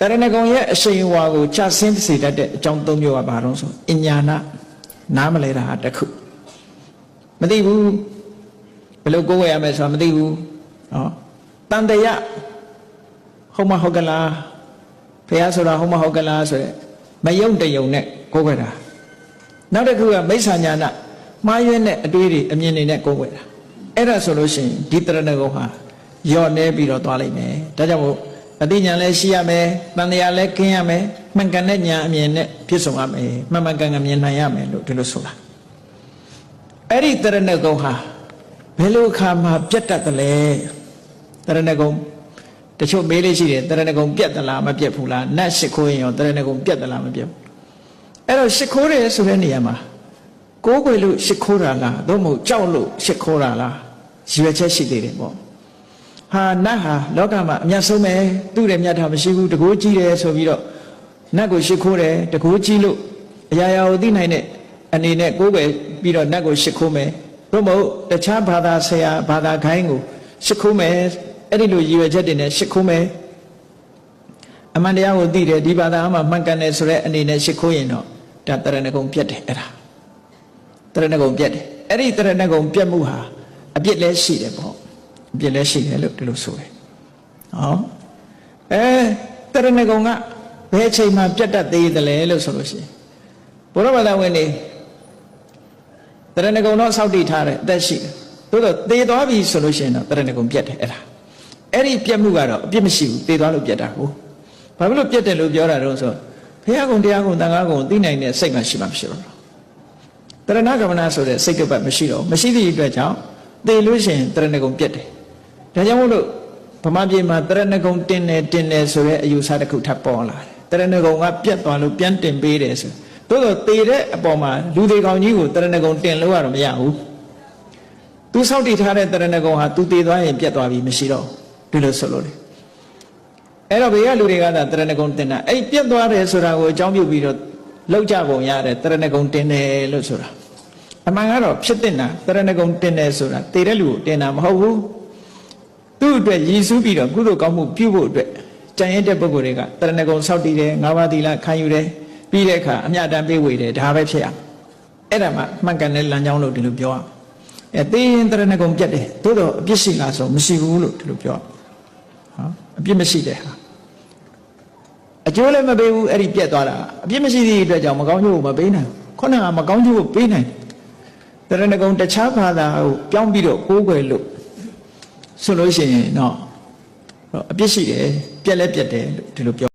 တရဏဂုံရဲ့အရှိန်အဝါကိုချဆင်းစေတတ်တဲ့အကြောင်းသုံးမျိုးကဘာလို့ဆိုအညာနာနားမလဲတာဟာတစ်ခုမသိဘူးဘယ်လိုကိုယ်ဝယ်ရမယ်ဆိုတာမသိဘူးနော်တန်တရဟုတ်မဟုတ်ကလားဘုရားဆိုတာဟုတ်မဟုတ်ကလားဆိုရက်မယုံတယုံနဲ့ကိုယ်ဝယ်တာနောက်တစ်ခုကမိစ္ဆာညာနာမှားယွင်းတဲ့အတွေးတွေအမြင်တွေနဲ့ကိုယ်ဝယ်တာအဲ့ဒါဆိုလို့ရှိရင်ဒီတရဏဂုံဟာယော့နေပြီးတော့သွားလိမ့်မယ်ဒါကြောင့်မို့ အတိညာလည်းရှိရမယ်တန်တရားလည်းခင်းရမယ်မှန်ကန်တဲ့ညာအမြင်နဲ့ပြည့်စုံရမယ်မှန်မှန်ကန်ကန်မြင်နိုင်ရမယ်လို့ဒီလိုဆိုတာအဲ့ဒီတရဏဂုံဟာဘယ်လိုအခါမှပြတ်တတ်တယ်လဲတရဏဂုံတချို့မေးလေးရှိတယ်တရဏဂုံပြတ်သလားမပြတ်ဘူးလားနတ်ရှိခိုးရင်ရောတရဏဂုံပြတ်သလားမပြတ်ဘူးအဲ့တော့ရှိခိုးတယ်ဆိုတဲ့နေရာမှာကိုးကွယ်လို့ရှိခိုးတာလားသို့မဟုတ်ကြောက်လို့ရှိခိုးတာလားရည်ရွယ်ချက်ရှိသေးတယ်ပေါ့ ဟာနတ်ဟာလောကမှာအမျက်ဆုံးပဲသူ့ရဲ့မြတ်တာမရှိဘူးတကိုးကြီးတယ်ဆိုပြီးတော့နတ်ကိုရှိခိုးတယ်တကိုးကြီးလို့အရာရာကိုသိနိုင်တဲ့အနေနဲ့ကိုးကွယ်ပြီးတော့နတ်ကိုရှိခိုးမယ်သို့မဟုတ်တခြားဘာသာဆရာဘာသာခိုင်းကိုရှိခိုးမယ်အဲ့ဒီလိုရည်ရွယ်ချက်တွေနဲ့ရှိခိုးမယ်အမှန်တရားကိုသိတယ်ဒီဘာသာအမှမှန်ကန်တယ်ဆိုတဲ့အနေနဲ့ရှိခိုးရင်တော့ဒါတရဏဂုံပြတ်တယ်အဲ့ဒါတရဏဂုံပြတ်တယ်အဲ့ဒီတရဏဂုံပြတ်မှုဟာအပြစ်လည်းရှိတယ်ပေါ့ အပြစ်လည်းရှိတယ်လို့ဒီလိုဆိုတယ်ဟောအဲတရဏဂုံကဘယ်အချိန်မှပြတ်တတ်သေးတယ်လဲလို့ဆိုလို့ရှိရင်ဘုရားဘာသာဝင်နေတရဏဂုံတော့စောက်တည်ထားတယ်အသက်ရှိတယ်သို့တော့သေသွားပြီဆိုလို့ရှိရင်တော့တရဏဂုံပြတ်တယ်အဲ့ဒါအဲ့ဒီပြတ်မှုကတော့အပြစ်မရှိဘူးသေသွားလို့ပြတ်တာဟုတ်ဘာဖြစ်လို့ပြတ်တယ်လို့ပြောတာတော့ဆိုဘုရားကုံတရားကုံတန်ခါကုံသိနိုင်တဲ့စိတ်မှရှိမှမရှိတော့တရဏဂမနာဆိုတဲ့စိတ်ကပတ်မရှိတော့မရှိသည့်အတွက်ကြောင့်သေလို့ရှိရင်တရဏဂုံပြတ်တယ် ဒါကြောင့်မို့လို့ဗမာပြည်မှာတရဏဂုံတင်တယ်တင်တယ်ဆိုတဲ့အယူဆတစ်ခုထပ်ပေါ်လာတယ်တရဏဂုံကပြတ်သွားလို့ပြန်တင်ပေးတယ်ဆိုသို့တော့သေတဲ့အပေါ်မှာလူတွေကောင်ကြီးကိုတရဏဂုံတင်လို့ရတော့မရဘူးသူစောင့်တည်ထားတဲ့တရဏဂုံဟာသူသေသွားရင်ပြတ်သွားပြီမရှိတော့ဒီလိုဆိုလို့လေအဲ့တော့ဘေးကလူတွေကသာတရဏဂုံတင်တာအဲ့ပြတ်သွားတယ်ဆိုတာကိုအကြောင်းပြုပြီးတော့လောက်ကြပုံရတယ်တရဏဂုံတင်တယ်လို့ဆိုတာအမှန်ကတော့ဖြစ်တင်တာတရဏဂုံတင်တယ်ဆိုတာသေတဲ့လူကိုတင်တာမဟုတ်ဘူး သူ့အတွက်ရည်စူးပြီးတော့ကုသိုလ်ကောင်းမှုပြုဖို့အတွက်ကြံရတဲ့ပုဂ္ဂိုလ်တွေကတရဏဂုံစောက်တည်တယ်ငါးပါးသီလခံယူတယ်ပြီးတဲ့အခါအမြတ်တမ်းပေးဝေတယ်ဒါပဲဖြစ်ရအဲ့ဒါမှမှန်ကန်တဲ့လမ်းကြောင်းလို့ဒီလိုပြောရအဲသေရင်တရဏဂုံပြတ်တယ်သို့တော့အပြစ်ရှိလားဆိုမရှိဘူးလို့ဒီလိုပြောဟောအပြစ်မရှိတဲ့ဟာအကျိုးလည်းမပေးဘူးအဲ့ဒီပြက်သွားတာအပြစ်မရှိသည့်အတွက်ကြောင့်မကောင်းကျိုးကိုမပေးနိုင်ခုနကမကောင်းကျိုးကိုပေးနိုင်တရဏဂုံတခြားဘာသာကိုပြောင်းပြီးတော့ကိုးကွယ်လို့ ဆိုလို့ရှိရင်တော့အပြစ်ရှိတယ်ပြက်လဲပြက်တယ်လို့ဒီလိုပြော